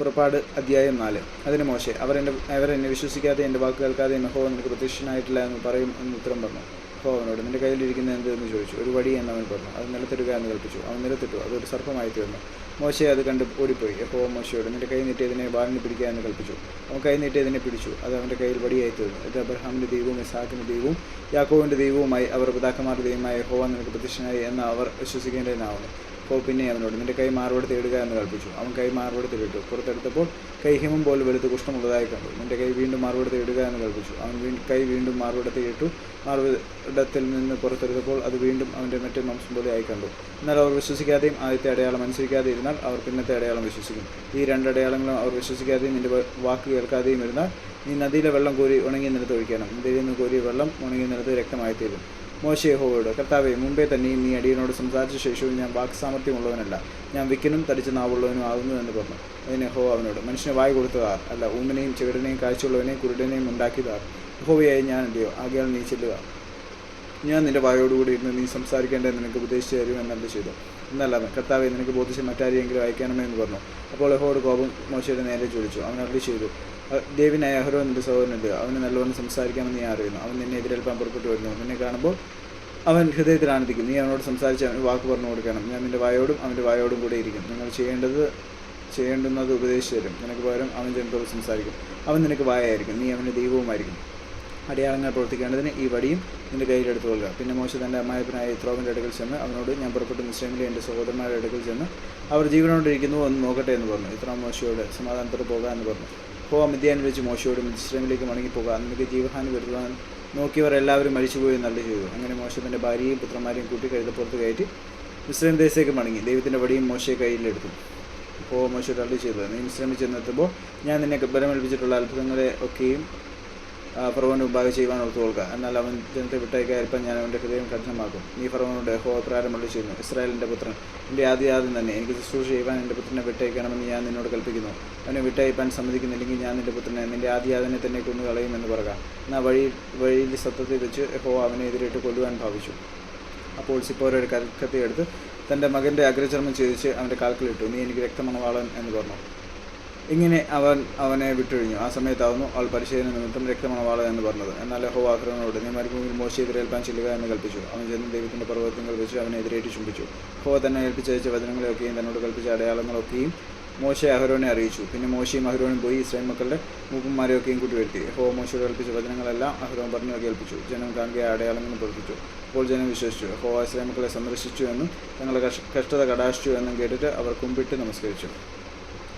പുറപ്പാട് അധ്യായം നാല്. അതിന് മോശെ അവർ എന്റെ അവർ എന്നെ വിശ്വസിക്കാതെ എന്റെ വാക്ക് കേൾക്കാതെ എന്നെ യഹോവ നിനക്ക് പ്രത്യക്ഷനായിട്ടില്ല എന്ന് പറയും എന്ന് ഉത്തരം പറഞ്ഞു. യഹോവനോട് നിന്റെ കയ്യിലിരിക്കുന്ന എന്ത് എന്ന് ചോദിച്ചു. ഒരു വടി എന്ന് അവൻ പറഞ്ഞു. അത് നിലത്തിടുക എന്ന് കൽപ്പിച്ചു അവൻ നിലത്തിട്ടു. അതൊരു സർപ്പമായി തീർന്നു. മോശെ അത് കണ്ട് ഓടിപ്പോയി. യഹോവ മോശയോട് നിന്റെ കൈ നീട്ടിയതിനെ വാലിന് പിടിക്കുക എന്ന് കൽപ്പിച്ചു അവൻ കൈ നീട്ടിയതിനെ പിടിച്ചു. അത് അവന്റെ കയ്യിൽ വടിയായി തീർന്നു. ഇത് അബ്രഹാമിന്റെ ദൈവവും ഇസാഖിന്റെ ദൈവവും യാക്കോവിന്റെ ദൈവവുമായി അവർ പിതാക്കന്മാരുടെ ദൈവമായ യഹോവ നിനക്ക് പ്രത്യക്ഷനായി എന്ന് അവർ വിശ്വസിക്കേണ്ടതിനാവുന്നു. പിന്നെ അവനോട് നിന്റെ കൈ മാറോട് തേടുക എന്ന് കൽപ്പിച്ചു. അവൻ കൈ മാറോട് തേടിട്ടു. പുറത്തെടുത്തപ്പോൾ കൈ ഹിമം പോലെ വലുത് കുഷ്ഠമുള്ളതായി കണ്ടു. നിന്റെ കൈ വീണ്ടും മാറോട് തേടുക എന്ന് കൽപ്പിച്ചു. അവൻ വീണ്ടും കൈ വീണ്ടും മാറോട് തേടിട്ടു മാർവിടത്തിൽ നിന്ന് പുറത്തെടുത്തപ്പോൾ അത് വീണ്ടും അവന്റെ മറ്റേ മാംസം പോലെ ആയി കണ്ടു. എന്നാൽ അവർ വിശ്വസിക്കാതെയും ആദ്യത്തെ അടയാളം അനുസരിക്കാതെ ഇരുന്നാൽ അവർ പിന്നത്തെ അടയാളം വിശ്വസിക്കും. ഈ രണ്ട് അടയാളങ്ങളും അവർ വിശ്വസിക്കാതെയും നിന്റെ വാക്ക് കേൾക്കാതെയും ഇരുന്നാൽ നീ നദിയിലെ വെള്ളം കോരി ഉണങ്ങിയ നിലത്ത് ഒഴിക്കണം. നദിയിൽ നിന്ന് കോരിയ വെള്ളം ഉണങ്ങിയ നിലത്ത് രക്തമായി തീരും മോശ യഹോവയോട് കർത്താവെ മുമ്പേ തന്നെ നീ അടിയനോട് സംസാരിച്ച ശേഷവും ഞാൻ വാക്ക് സാമർത്ഥ്യമുള്ളവനല്ല ഞാൻ വിക്കനും തടിച്ച നാവുള്ളവനും ആകുന്നു എന്ന് പറഞ്ഞു. അതിന് ഹോ അവനോട് മനുഷ്യന് വായി കൊടുത്തതാർ അല്ല ഊമനെയും ചെകിടനെയും കാഴ്ചയുള്ളവനെയും കുരുടനെയും ഉണ്ടാക്കിയതാർ. യഹോവയായി ഞാൻ അല്ലയോ ആകയാൽ നീ ചെല്ലുക. ഞാൻ നിന്റെ വായോടുകൂടി ഇരുന്ന് നീ സംസാരിക്കേണ്ടത് നിനക്ക് ഉപദേശിച്ചു തരുമെന്നല്ല ചെയ്തു എന്നല്ല കർത്താവെ നിനക്ക് ബോധിച്ച് മറ്റാരെയെങ്കിലും അയക്കണമേ എന്ന് പറഞ്ഞു. അപ്പോൾ യഹോയുടെ കോപം മോശയുടെ നേരെ ചോദിച്ചു അവൻ അറി ചെയ്തു ദേവിനായ അഹ്റോ എന്റെ സഹോദരനുണ്ട്. അവന് നല്ലവണ്ണം സംസാരിക്കാമെന്ന് ഞാൻ അറിയുന്നു. അവൻ നിന്നെ എതിരേൽപ്പാൻ പുറപ്പെട്ടു വരുന്നു. നിന്നെ കാണുമ്പോൾ അവൻ ഹൃദയത്തിൽ ആനന്ദിക്കും നീ അവനോട് സംസാരിച്ച് അവന് വാക്ക് പറഞ്ഞു കൊടുക്കണം. ഞാൻ നിന്റെ വായോടും അവന്റെ വായോടും കൂടെ ഇരിക്കും. നിങ്ങൾ ചെയ്യേണ്ടത് ചെയ്യേണ്ടുന്നത് ഉപദേശിച്ചു തരും. നിനക്ക് പകരം അവൻ ജനത്തോട് സംസാരിക്കും. അവൻ നിനക്ക് വായായിരിക്കും. നീ അവന്റെ ദൈവവുമായിരിക്കും. അടയാളങ്ങൾ പ്രവർത്തിക്കേണ്ടതിന് ഈ വടിയും നിന്റെ കയ്യിലെടുത്തു കൊള്ളുക. പിന്നെ മോശ തന്റെ അമ്മായപ്പനായ ഇത്രോവിന്റെ അടുക്കൽ ചെന്ന് അവനോട് ഞാൻ പുറപ്പെട്ട് നിശ്ചയമില്ല എന്റെ സഹോദരന്മാരുടെ അടുക്കൽ ചെന്ന് അവർ ജീവനോണ്ടിരിക്കുന്നു എന്ന് നോക്കട്ടെ എന്ന് പറഞ്ഞു. ഇത്ര മോശയോട് സമാധാനത്തോടെ പോകാമെന്ന് പറഞ്ഞു. ഹോ അമിത്യാൻ വെച്ച് മോശയോട് മിശ്രമിലേക്ക് മടങ്ങിപ്പോകുക നിനക്ക് ജീവഹാനി വരുത്തുവാൻ നോക്കിയവർ എല്ലാവരും മരിച്ചുപോയി നല്ല ചെയ്തു അങ്ങനെ മോശ തന്റെ ഭാര്യയും പുത്രന്മാരെയും കൂട്ടി കഴുതപ്പുറത്ത് കയറ്റി മിശ്രം ദേശത്തേക്ക് മടങ്ങി. ദൈവത്തിന്റെ വടിയും മോശയെ കയ്യിലെടുത്തു അപ്പോൾ മോശ തള്ളി ചെയ്തത് നീ മിശ്രമിച്ചെന്നെത്തുമ്പോൾ ഞാൻ നിന്നെ ബലമേൽപ്പിച്ചിട്ടുള്ള അത്ഭുതങ്ങളെ ഒക്കെയും ഫറവന് മുമ്പാകെ ചെയ്യുവാൻ ഓർത്തു കൊടുക്കുക എന്നാൽ അവൻ ജനത്തെ വിട്ടയക്കായിരിക്കാൻ ഞാൻ അവന്റെ ഹൃദയം കഠിനമാക്കും. നീ ഫറവനോട് ഹോ പ്രകാരം മള്ളി ചെയ്യുന്നു. ഇസ്രായേലിന്റെ പുത്രൻ എന്റെ ആദ്യ ആദ്യം തന്നെ എനിക്ക് ശുശ്രൂഷ ചെയ്യുവാൻ എന്റെ പുത്രനെ വിട്ടയക്കണമെന്ന് ഞാൻ നിന്നോട് കൽപ്പിക്കുന്നു. അവനെ വിട്ടയപ്പാൻ സമ്മതിക്കുന്നില്ലെങ്കിൽ ഞാൻ നിന്റെ പുത്രനെ നിന്റെ ആദ്യ ആദ്യനെ തന്നെ കൊന്നു കളയുമെന്ന് പറയുക എന്നാൽ വഴി വഴിയിൽ സത്യത്തിൽ വെച്ച് ഹോ അവനെ എതിരിട്ട് കൊല്ലുവാൻ ഭാവിച്ചു. അപ്പോൾ സിപ്പോരോട് എടുത്ത് തന്റെ മകന്റെ അഗ്രചർമ്മം ചെയ്തിച്ച് അവന്റെ കാൽക്കിലിട്ടു നീ എനിക്ക് രക്തമണവാളൻ എന്ന് പറഞ്ഞു. ഇങ്ങനെ അവൻ അവനെ വിട്ടൊഴിഞ്ഞു. ആ സമയത്താവുന്നു അവൾ പരിശീലന നിമിത്തം രക്തമണവാള എന്ന് പറഞ്ഞത്. എന്നാൽ ഹോ ആഗ്രഹങ്ങളോട് നീ മരുഭൂമിയിൽ മോശയെ എതിരേൽപ്പാൻ ചെല്ലുക എന്ന് കൽപ്പിച്ചു. അവൻ ചെന്ന് ദൈവത്തിന്റെ പർവതങ്ങൾ വെച്ച് അവനെ എതിരേറ്റ് ചുംബിച്ചു. ഹോ തന്നെ ഏൽപ്പിച്ചയച്ച വചനങ്ങളെയൊക്കെയും തന്നോട് കൽപ്പിച്ച അടയാളങ്ങളൊക്കെയും മോശ അഹരോനെ അറിയിച്ചു. പിന്നെ മോശയും അഹരോനും പോയി ഇസ്രായേൽ മക്കളുടെ മൂപ്പന്മാരെയൊക്കെയും കൂട്ടി വരുത്തി ഹോ മോശയോട് കൽപ്പിച്ച വചനങ്ങളെല്ലാം അഹരോൻ പറഞ്ഞു കേൾപ്പിച്ചു ജനം കാണുകയെ അടയാളങ്ങളും പ്രവർത്തിച്ചു. അപ്പോൾ ജനം വിശ്വസിച്ചു. ഹോ ഇസ്രായേൽ മക്കളെ സന്ദർശിച്ചു എന്നും തങ്ങളുടെ കഷ്ടത കടാശിച്ചു എന്നും കേട്ടിട്ട് അവർ കുമ്പിട്ട് നമസ്കരിച്ചു.